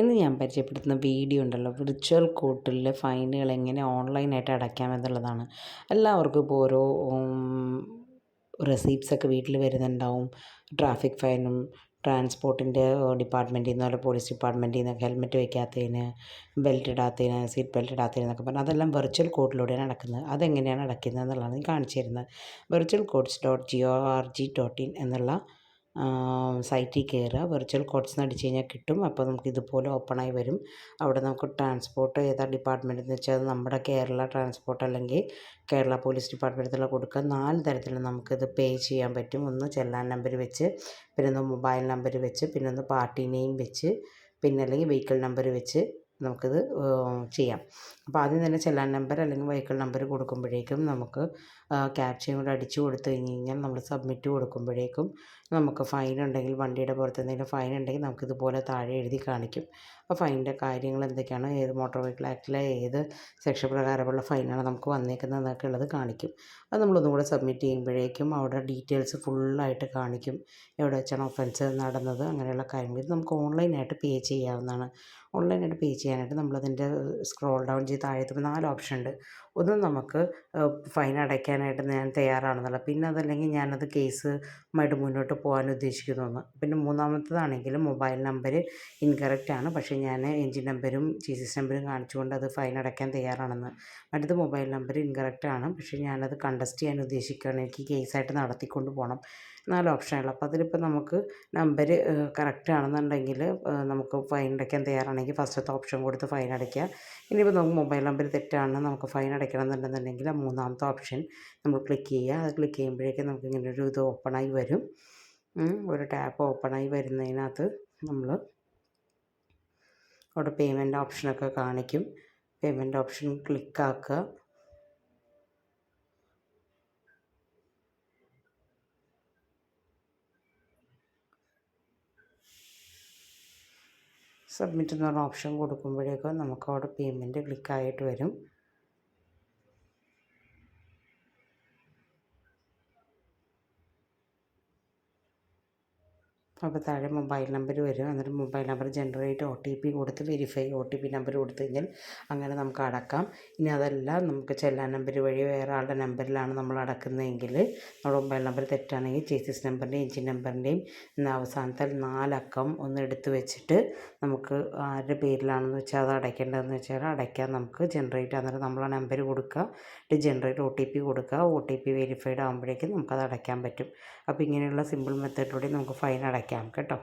ഇന്ന് ഞാൻ പരിചയപ്പെടുത്തുന്ന വീഡിയോ ഉണ്ടല്ലോ. വിർച്വൽ കോർട്ടിലെ ഫൈനുകൾ എങ്ങനെ ഓൺലൈനായിട്ട് അടയ്ക്കാം എന്നുള്ളതാണ്. എല്ലാവർക്കും ഇപ്പോൾ ഓരോ റെസീപ്റ്റ്സൊക്കെ വീട്ടിൽ വരുന്നുണ്ടാവും. ട്രാഫിക് ഫൈനും ട്രാൻസ്പോർട്ടിന്റെ ഡിപ്പാർട്ട്മെന്റിൽ നിന്ന് അല്ലെങ്കിൽ പോലീസ് ഡിപ്പാർട്ട്മെന്റിൽ നിന്ന് ഹെൽമെറ്റ് വയ്ക്കാത്തതിന് ബെൽറ്റ് ഇടാത്തതിന് സീറ്റ് ബെൽറ്റ് ഇടാത്തതിന് എന്നൊക്കെ പറഞ്ഞാൽ അതെല്ലാം വെർച്വൽ കോഡിലൂടെയാണ് നടക്കുന്നത്. അതെങ്ങനെയാണ് അടയ്ക്കുന്നത് എന്നുള്ളതാണ് കാണിച്ചു തരുന്നത്. Virtual courts dot G O R G dot in എന്നുള്ള സൈറ്റിൽ കയറുക. വെർച്വൽ കോഡ്സ് എന്ന് അടിച്ച് കഴിഞ്ഞാൽ കിട്ടും. അപ്പോൾ നമുക്ക് ഇതുപോലെ ഓപ്പണായി വരും. അവിടെ നമുക്ക് ട്രാൻസ്പോർട്ട് ഏതാ ഡിപ്പാർട്ട്മെന്റ് എന്ന് വെച്ചാൽ നമ്മുടെ കേരള ട്രാൻസ്പോർട്ട് അല്ലെങ്കിൽ കേരള പോലീസ് ഡിപ്പാർട്ട്മെന്റിലുള്ള കൊടുക്കുക നാല് തരത്തിൽ നമുക്കിത് പേ ചെയ്യാൻ പറ്റും. ഒന്ന് ചെല്ലാൻ നമ്പർ വെച്ച് പിന്നെ ഒന്ന് മൊബൈൽ നമ്പർ വെച്ച് പിന്നെ ഒന്ന് പാർട്ടി നെയിം വെച്ച് പിന്നെ അല്ലെങ്കിൽ വെഹിക്കിൾ നമ്പർ വെച്ച് നമുക്കിത് ചെയ്യാം. അപ്പോൾ ആദ്യം തന്നെ ചെല്ലാൻ നമ്പർ അല്ലെങ്കിൽ വെഹിക്കിൾ നമ്പർ കൊടുക്കുമ്പോഴേക്കും നമുക്ക് ക്യാപ്ചയും കൂടെ അടിച്ചു കൊടുത്തു കഴിഞ്ഞ് കഴിഞ്ഞാൽ നമ്മൾ സബ്മിറ്റ് കൊടുക്കുമ്പോഴേക്കും നമുക്ക് ഫൈൻ ഉണ്ടെങ്കിൽ വണ്ടിയുടെ പുറത്ത് എന്തെങ്കിലും ഫൈൻ ഉണ്ടെങ്കിൽ നമുക്കിതുപോലെ താഴെ എഴുതി കാണിക്കും. അപ്പോൾ ഫൈനിന്റെ കാര്യങ്ങൾ എന്തൊക്കെയാണ് ഏത് മോട്ടോർ വെഹിക്കിൾ ആക്ടിലെ ഏത് സെക്ഷൻ പ്രകാരമുള്ള ഫൈനാണ് നമുക്ക് വന്നേക്കുന്നത് എന്നൊക്കെ ഉള്ളത് കാണിക്കും. അത് നമ്മളൊന്നും കൂടെ സബ്മിറ്റ് ചെയ്യുമ്പോഴേക്കും അവിടെ ഡീറ്റെയിൽസ് ഫുള്ളായിട്ട് കാണിക്കും. എവിടെ വെച്ചാണ് ഒഫൻസ് നടന്നത് അങ്ങനെയുള്ള കാര്യങ്ങൾ. ഇത് നമുക്ക് ഓൺലൈനായിട്ട് പേ ചെയ്യാവുന്നതാണ്. ഓൺലൈനായിട്ട് പേ ചെയ്യാനായിട്ട് നമ്മളതിന്റെ സ്ക്രോൾ ഡൗൺ ചെയ്ത് താഴത്ത് നാല് ഓപ്ഷൻ ഉണ്ട്. ഒന്ന് നമുക്ക് ഫൈൻ അടയ്ക്കാനായിട്ട് ഞാൻ തയ്യാറാണെന്നുള്ള പിന്നെ അതല്ലെങ്കിൽ ഞാനത് കേസുമായിട്ട് മുന്നോട്ട് പോകാൻ ഉദ്ദേശിക്കുന്നു എന്ന് പിന്നെ മൂന്നാമത്തതാണെങ്കിൽ മൊബൈൽ നമ്പർ ഇൻകറക്റ്റ് ആണ്. പക്ഷേ ഞാൻ എൻജിൻ നമ്പരും ജീസസ് നമ്പരും കാണിച്ചുകൊണ്ട് അത് ഫൈൻ അടയ്ക്കാൻ തയ്യാറാണെന്ന്. മറ്റത് മൊബൈൽ നമ്പർ ഇൻകറക്റ്റ് ആണ്. പക്ഷേ ഞാനത് കണ്ടസ്റ്റ് ചെയ്യാൻ ഉദ്ദേശിക്കുകയാണ്. എനിക്ക് കേസായിട്ട് നടത്തിക്കൊണ്ട് പോകണം. നാല് ഓപ്ഷനുകൾ അപ്പോൾ അതിലിപ്പോൾ നമുക്ക് നമ്പർ കറക്റ്റ് ആണെന്നുണ്ടെങ്കിൽ നമുക്ക് ഫൈൻ അടയ്ക്കാൻ തയ്യാറാണെങ്കിൽ ഫസ്റ്റത്തെ ഓപ്ഷൻ കൊടുത്ത് ഫൈൻ അടയ്ക്കുക. ഇനിയിപ്പോൾ നമുക്ക് മൊബൈൽ നമ്പർ തെറ്റാണെന്ന് നമുക്ക് ഫൈൻ അടയ്ക്കണം എന്നുണ്ടെന്നുണ്ടെങ്കിൽ ആ മൂന്നാമത്തെ ഓപ്ഷൻ നമ്മൾ ക്ലിക്ക് ചെയ്യുക. അത് ക്ലിക്ക് ചെയ്യുമ്പോഴേക്കും നമുക്ക് ഇങ്ങനെ ഒരു ഇത് ഓപ്പണായി വരും. ഒരു ടാപ്പ് ഓപ്പണായി വരുന്നതിനകത്ത് നമ്മൾ അവിടെ പേയ്മെന്റ് ഓപ്ഷനൊക്കെ കാണിക്കും. പേയ്മെന്റ് ഓപ്ഷൻ ക്ലിക്കാക്കുക സബ്മിറ്റ് എന്ന് പറഞ്ഞ ഓപ്ഷൻ കൊടുക്കുമ്പോഴേക്കും നമുക്ക് അവിടെ പേയ്മെന്റ് ക്ലിക്കായിട്ട് വരും. അപ്പോൾ താഴെ മൊബൈൽ നമ്പർ വരും. എന്നിട്ട് mobile number generate O T P കൊടുത്ത് verify O T P number കൊടുത്തു കഴിഞ്ഞാൽ അങ്ങനെ നമുക്ക് അടക്കാം. ഇനി അതല്ല നമുക്ക് ചെല്ലാൻ നമ്പർ വഴി വേറെ ആളുടെ നമ്പറിലാണ് നമ്മൾ അടക്കുന്നതെങ്കിൽ നമ്മുടെ മൊബൈൽ നമ്പർ തെറ്റാണെങ്കിൽ ചേസിസ് നമ്പറിന്റെയും എഞ്ചിൻ നമ്പറിന്റെയും എന്ന അവസാനത്തെ നാലക്കം ഒന്ന് എടുത്ത് വെച്ചിട്ട് നമുക്ക് ആരുടെ പേരിലാണെന്ന് വെച്ചാൽ അത് അടയ്ക്കേണ്ടതെന്ന് വെച്ചാൽ അടയ്ക്കാൻ നമുക്ക് ജനറേറ്റ് അന്നേരം നമ്മൾ ആ നമ്പർ കൊടുക്കുക. ജനറേറ്റ് ഒ ടി പി കൊടുക്കുക. ഒ ടി പി വെരിഫൈഡ് ആകുമ്പോഴേക്കും നമുക്കത് അടയ്ക്കാൻ പറ്റും. അപ്പോൾ ഇങ്ങനെയുള്ള സിമ്പിൾ മെത്തേഡിലൂടെ നമുക്ക് ഫൈൻ അടയ്ക്കാം. കേട്ടോ.